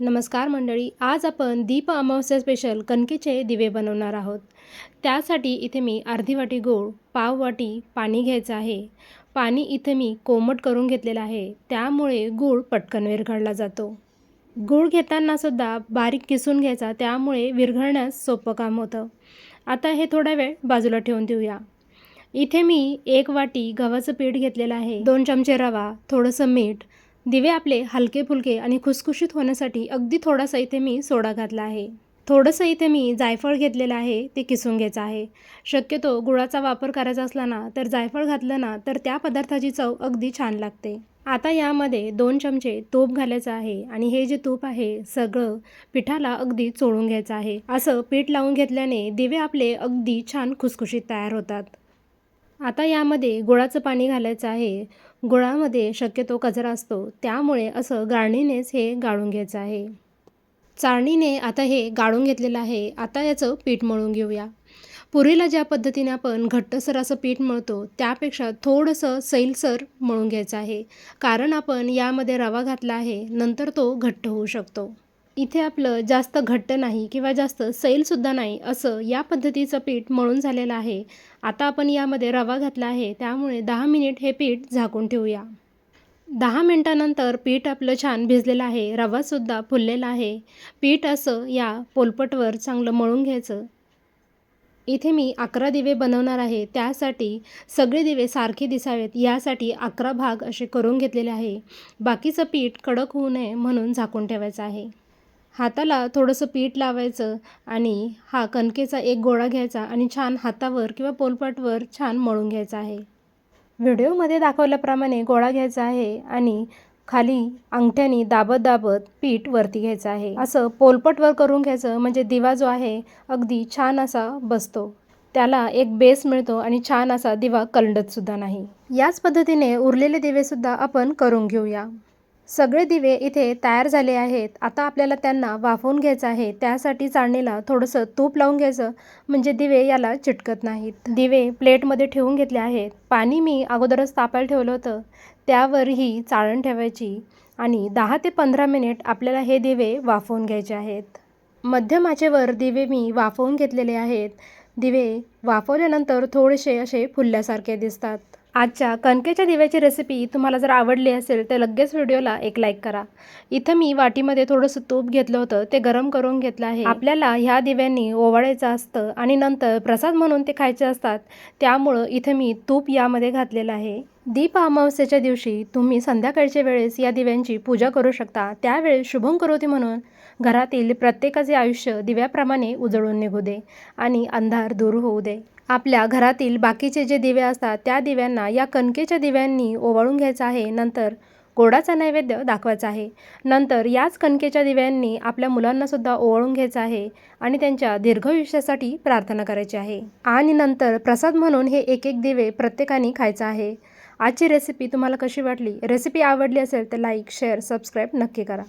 नमस्कार मंडळी आज आपण दीप अमावस्या स्पेशल कणकेचे दिवे बनवणार आहोत. त्यासाठी इथे मी अर्धी वाटी गूळ पाव वाटी पाणी घ्यायचं आहे. पाणी इथे मी कोमट करून घेतलेलं आहे. त्यामुळे गूळ पटकन विरघळला जातो. गूळ घेतानासुद्धा बारीक किसून घ्यायचा त्यामुळे विरघळण्यास सोपं काम होतं. आता हे थोडा वेळ बाजूला ठेवून देऊया. इथे मी एक वाटी गव्हाचं पीठ घेतलेलं आहे. दोन चमचे रवा थोडंसं मीठ दिवे आपले हलके फुलके आणि खुसखुशीत होण्यासाठी अगदी थोडासा इथे मी सोडा घातला आहे. थोडंसं इथे मी जायफळ घेतलेलं आहे ते किसून घ्यायचं आहे. शक्यतो गुळाचा वापर करायचा असला ना तर जायफळ घातलं ना तर त्या पदार्थाची चव अगदी छान लागते. आता यामध्ये दोन चमचे तूप घालायचं आहे आणि हे जे तूप आहे सगळं पिठाला अगदी चोळून घ्यायचं आहे. असं पीठ लावून घेतल्याने दिवे आपले अगदी छान खुसखुशीत तयार होतात. आता यामध्ये गुळाचं पाणी घालायचं आहे. गुळामध्ये शक्यतो कचरा असतो. त्यामुळे असं गाळणीनेच हे गाळून घ्यायचं आहे. चाळणीने आता हे गाळून घेतलेलं आहे. आता याचं पीठ मळून घेऊया. पुरीला ज्या पद्धतीने आपण घट्टसर असं पीठ मळतो त्यापेक्षा थोडंसं सैलसर मळून घ्यायचं आहे. कारण आपण यामध्ये रवा घातला आहे नंतर तो घट्ट होऊ शकतो. इथे आपलं जास्त घट्ट नाही किंवा जास्त सैलसुद्धा नाही असं या पद्धतीचं पीठ मळून झालेलं आहे. आता आपण यामध्ये रवा घातला आहे. त्यामुळे दहा मिनिट हे पीठ झाकून ठेवूया. दहा मिनटानंतर पीठ आपलं छान भिजलेलं आहे. रवासुद्धा फुललेला आहे. पीठ असं या पोलपटवर चांगलं मळून घ्यायचं. इथे मी अकरा दिवे बनवणार आहे. त्यासाठी सगळे दिवे सारखे दिसावेत. यासाठी अकरा भाग असे करून घेतलेले आहे. बाकीचं पीठ कडक होऊ नये म्हणून झाकून ठेवायचं आहे. हाताला थोडंसं पीठ लावायचं आणि हा कणकेचा एक गोळा घ्यायचा आणि छान हातावर किंवा पोलपाटवर छान मळून घ्यायचा आहे. व्हिडिओमध्ये दाखवल्याप्रमाणे गोळा घ्यायचा आहे आणि खाली अंगठ्यानी दाबत दाबत पीठ वरती घ्यायचं आहे. असं पोलपटवर करून घ्यायचं म्हणजे दिवा जो आहे अगदी छान असा बसतो. त्याला एक बेस मिळतो आणि छान असा दिवा कलंडतसुद्धा नाही. याच पद्धतीने उरलेले दिवेसुद्धा आपण करून घेऊया. सगळे दिवे इथे तयार झाले आहेत. आता आपल्याला त्यांना वाफवून घ्यायचं आहे. त्यासाठी चाळणीला थोडंसं तूप लावून घ्यायचं म्हणजे दिवे याला चिटकत नाहीत. दिवे प्लेटमध्ये ठेवून घेतले आहेत. पाणी मी अगोदरच तापायला ठेवलं होतं. त्यावर ही चाळण ठेवायची आणि दहा ते पंधरा मिनिट आपल्याला हे दिवे वाफवून घ्यायचे आहेत. मध्यम आचेवर दिवे मी वाफवून घेतलेले आहेत. दिवे वाफवल्यानंतर थोडेसे असे फुलल्यासारखे दिसतात. आजच्या कणकेच्या दिव्याची रेसिपी तुम्हाला जर आवडली असेल तर लगेच व्हिडिओला एक लाईक करा. इथं मी वाटीमध्ये थोडंसं तूप घेतलं होतं ते गरम करून घेतलं आहे. आपल्याला ह्या दिव्यांनी ओवाळायचं असतं आणि नंतर प्रसाद म्हणून ते खायचे असतात त्यामुळं इथं मी तूप यामध्ये घातलेलं आहे. दीप अमावस्येच्या दिवशी तुम्ही संध्याकाळच्या वेळेस या दिव्यांची पूजा करू शकता. त्यावेळेस शुभम करोती म्हणून घरातील प्रत्येकाचे आयुष्य दिव्याप्रमाणे उजळून निघू दे आणि अंधार दूर होऊ दे. आपल्या घरातील बाकीचे जे दिवे असतात त्या दिव्यांना या कणकेच्या दिव्यांनी ओवाळून घ्यायचं आहे. नंतर गोडाचा नैवेद्य दाखवायचा आहे. नंतर याच कणकेच्या दिव्यांनी आपल्या मुलांनासुद्धा ओवाळून घ्यायचं आहे आणि त्यांच्या दीर्घायुष्यासाठी प्रार्थना करायची आहे. आणि नंतर प्रसाद म्हणून हे एक एक दिवे प्रत्येकाने खायचं आहे. आजची रेसिपी तुम्हाला कशी वाटली? रेसिपी आवडली असेल तर लाईक शेअर सबस्क्राईब नक्की करा.